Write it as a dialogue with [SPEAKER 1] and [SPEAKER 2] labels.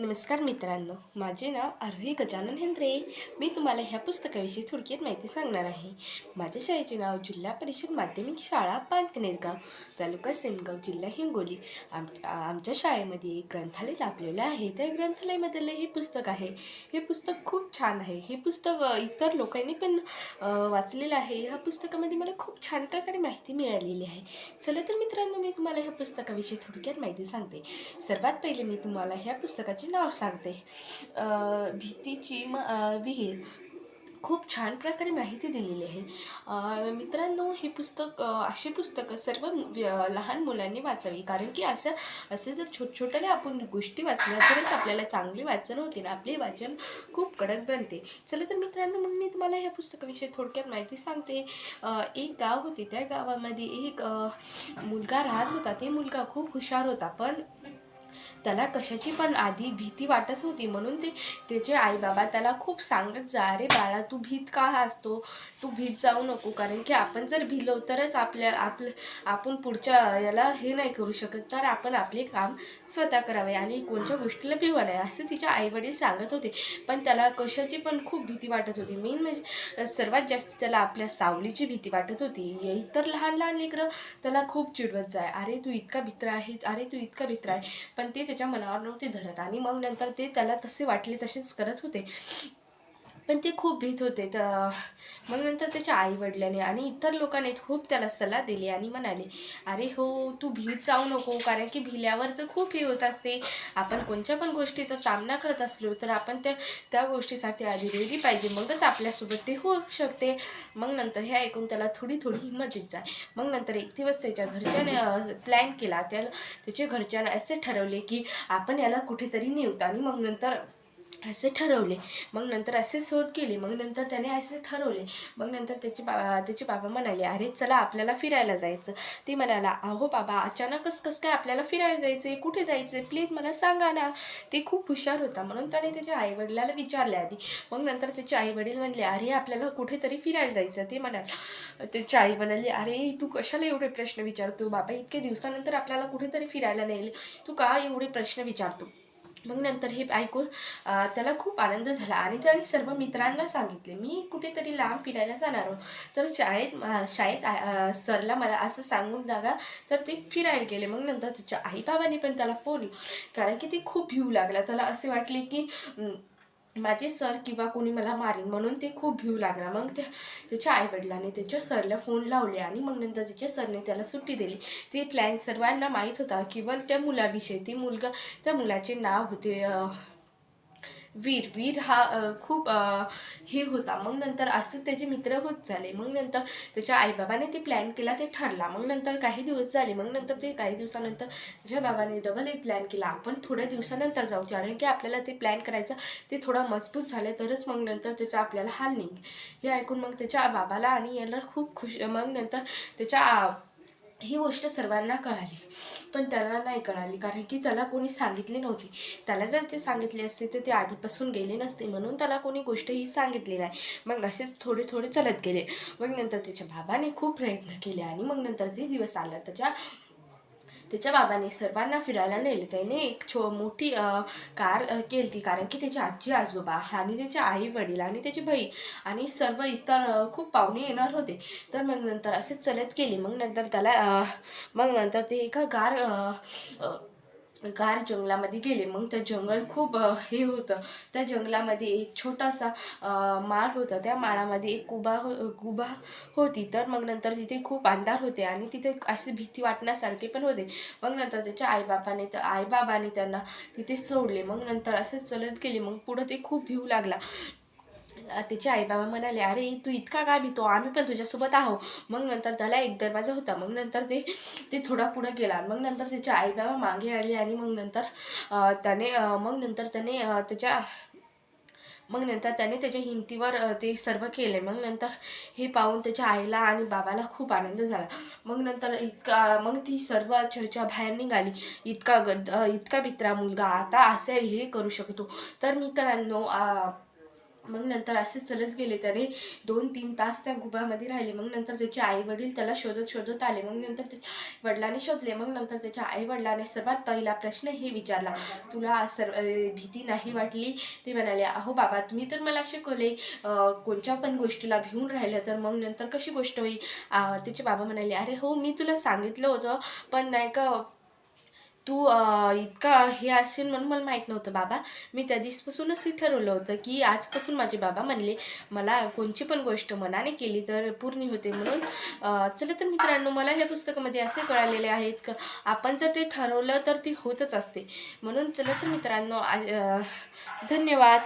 [SPEAKER 1] नमस्कार मित्रांनो माझे नाव आरोही गजानन हेंद्रे. मी तुम्हाला ह्या पुस्तकाविषयी थोडक्यात माहिती सांगणार आहे. माझ्या शाळेचे नाव जिल्हा परिषद माध्यमिक शाळा पानकनेरगाव तालुका सेनगाव जिल्हा हिंगोली. आम आमच्या शाळेमध्ये एक ग्रंथालय लाभलेलं आहे. त्या ग्रंथालयामधलं हे पुस्तक आहे. हे पुस्तक खूप छान आहे. हे पुस्तक इतर लोकांनी पण वाचलेलं आहे. ह्या पुस्तकामध्ये मला खूप छान प्रकारे माहिती मिळालेली आहे. चला तर मित्रांनो मी तुम्हाला ह्या पुस्तकाविषयी थोडक्यात माहिती सांगते. सर्वात पहिले मी तुम्हाला ह्या पुस्तकाचे नाव सांगते. भीतीची म विहीर. खूप छान प्रकारे माहिती दिलेली आहे. मित्रांनो हे पुस्तक अशी पुस्तकं सर्व लहान मुलांनी वाचावी. कारण की असं असे जर छोट छोट्याने आपण गोष्टी वाचल्या तरच आपल्याला चांगले वाचन होते ना आपले वाचन खूप कडक बनते. चला तर मित्रांनो मग मी तुम्हाला ह्या पुस्तकाविषयी थोडक्यात माहिती सांगते. एक गाव होते. त्या गावामध्ये एक मुलगा राहत होता. ते मुलगा खूप हुशार होता. पण त्याला कशाची पण आधी भीती वाटत होती. म्हणून ते त्याचे आईबाबा त्याला खूप सांगत जा अरे बाळा तू भीत का असतो? तू भीत जाऊ नको. कारण की आपण जर भिलो तरच आपल्या आपलं आपण पुढच्या याला हे नाही करू शकत. तर आपण आपले काम स्वतः करावे आणि कोणत्या गोष्टीला भिवा नाही. असं तिचे आईवडील सांगत होते. पण त्याला कशाची पण खूप भीती वाटत होती. मेन म्हणजे सर्वात जास्त त्याला आपल्या सावलीची भीती वाटत होती. इतर लहान लहान लेकरं त्याला खूप चिडवत जाय अरे तू इतका भित्र आहे अरे तू इतका भित्र आहे. पण ते त्याच्या मनावर नव्हते धरत. आणि मग नंतर ते त्याला तसे वाटले तसेच करत होते. पण ते खूप भीत होते. तर मग नंतर त्याच्या आईवडिलांनी आणि इतर लोकांनी खूप त्याला सल्ला दिली आणि म्हणाले अरे हो तू भीत जाऊ नको कारण की भिल्यावर तर खूप हे होत असते. आपण कोणत्या पण गोष्टीचा सामना करत असलो तर आपण त्या त्या गोष्टीसाठी आधी रेडी पाहिजे. मगच आपल्यासोबत ते होऊ शकते. मग नंतर हे ऐकून त्याला थोडी थोडी हिंमत येत जाय. मग नंतर एक दिवस त्याच्या घरच्याने प्लॅन केला. त्याला त्याच्या घरच्यानं असे ठरवले की आपण याला कुठेतरी नेऊत आणि मग नंतर असे ठरवले. मग नंतर असे शोध केले. मग नंतर त्याने असे ठरवले. मग नंतर त्याचे बा त्याचे बाबा म्हणाले अरे चला आपल्याला फिरायला जायचं. ती म्हणाला अहो बाबा अचानकच कसं काय आपल्याला फिरायला जायचं आहे कुठे जायचं आहे प्लीज मला सांगा ना. ते खूप हुशार होता. म्हणून त्याने त्याच्या आईवडिलाला विचारले आधी. मग नंतर त्याचे आईवडील म्हणले अरे आपल्याला कुठेतरी फिरायला जायचं ते म्हणाल त्याची आई म्हणाली अरे तू कशाला एवढे प्रश्न विचारतो? बाबा इतक्या दिवसानंतर आपल्याला कुठेतरी फिरायला नेले. तू का एवढे प्रश्न विचारतो? मग नंतर हे ऐकून त्याला खूप आनंद झाला. आणि त्याने सर्व मित्रांना सांगितले मी कुठेतरी लांब फिरायला जाणार आहो. तर शाळेत शाळेत सरला मला असं सांगून लागा तर ते फिरायला गेले. मग नंतर त्याच्या आईबाबांनी पण त्याला फोन कारण की ते खूप भिऊ लागला. त्याला असे वाटले की माझे सर किंवा कोणी मला मारेन म्हणून ते खूप भिऊ लागला. मग त्या त्याच्या आईवडिलांनी त्याच्या सरला फोन लावले आणि मग नंतर त्याच्या सरने त्याला सुट्टी दिली. ते प्लॅन सर्वांना माहीत होता. केवळ त्या मुलाविषयी ते मुलगा त्या मुलाचे नाव होते वीर वीर हा खूप हे होता. मग नंतर असंच त्याचे मित्र होत झाले. मग नंतर त्याच्या आईबाबाने ते प्लॅन केला ते ठरला. मग नंतर काही दिवस झाले. मग नंतर ते काही दिवसानंतर त्याच्या बाबाने डबल एक प्लॅन केला. आपण थोड्या दिवसानंतर जाऊ कारण की आपल्याला ते प्लॅन करायचं ते थोडा मजबूत झालं. तरच मग नंतर त्याचा आपल्याला हाल निघ. हे ऐकून मग त्याच्या बाबाला आणि याला खूप खुश मग नंतर त्याच्या ही गोष्ट सर्वांना कळाली. पण त्याला नाही कळाली कारण की त्याला कोणी सांगितली नव्हती. त्याला जर ते सांगितले असते तर ते आधीपासून गेले नसते. म्हणून त्याला कोणी गोष्ट ही सांगितली नाही. मग असेच थोडे थोडे चलत गेले. मग नंतर त्याच्या बाबाने खूप प्रयत्न केले आणि मग नंतर ते दिवस आला. त्याच्या त्याच्या बाबाने सर्वांना फिरायला नेले. त्याने एक छो मोठी कार केली केली कारण की त्याची आजी आजोबा आणि त्याचे आई वडील आणि त्याची बहीण आणि सर्व इतर खूप पाहुणे येणार होते. तर मग नंतर असेच चलत गेले. मग नंतर त्याला मग नंतर ते एका गार गार जंगलामध्ये गेले. मग त्या जंगल खूप हे होतं. त्या जंगलामध्ये एक छोटासा माळ होता. त्या माळामध्ये एक गुबा हो गुबा होती. तर मग नंतर तिथे खूप अंधार होते आणि तिथे अशी भीती वाटण्यासारखे पण होते. मग नंतर त्याच्या आईबापाने तर आईबाबाने त्यांना तिथे सोडले. मग नंतर असेच चलत गेले. मग पुढं ते खूप भिऊ लागला. त्याचे आई आईबाबा म्हणाले अरे तू इतका काय भितो आम्ही पण तुझ्यासोबत आहो. मग नंतर त्याला एक दरवाजा होता. मग नंतर ते ते थोडा पुढं गेला. मग नंतर त्याचे आईबाबा मागे आले आणि मग नंतर त्याने मग नंतर त्याने त्याच्या मग नंतर त्याने त्याच्या हिमतीवर ते सर्व केले. मग नंतर हे पाहून त्याच्या आईला आणि बाबाला खूप आनंद झाला. मग नंतर इतका मग ती सर्व चर्चा बाहेर निघाली. इतका गद इतका भित्रा मुलगा आता असे हे करू शकतो. तर मित्रांनो आ, मग नंतर असे चलत गेले त्याने दोन तीन तास त्या गुबामध्ये राहिले. मग नंतर त्याचे आई वडील त्याला शोधत शोधत आले. मग नंतर त्याच्या वडिलांनी शोधले. मग नंतर त्याच्या आई वडिलांनी सर्वात पहिला प्रश्न हे विचारला. तुला सर्व भीती नाही वाटली? ते म्हणाले अहो बाबा तुम्ही तर मला शिकवले कोणत्या पण गोष्टीला भिवून राहिलं तर मग नंतर कशी गोष्ट होईल? त्याचे बाबा म्हणाले अरे हो मी तुला सांगितलं होतं पण नाही का तू इतका हे असेल म्हणून मला माहीत नव्हतं बाबा. मी त्या दिसपासूनच हे ठरवलं होतं की आजपासून माझे बाबा म्हणले मला कोणची पण गोष्ट मनाने केली तर पूर्ण होते म्हणून. चला तर मित्रांनो मला ह्या पुस्तकामध्ये असे कळालेले आहेत का आपण जर ते ठरवलं तर ते होतच असते. म्हणून चला तर मित्रांनो धन्यवाद.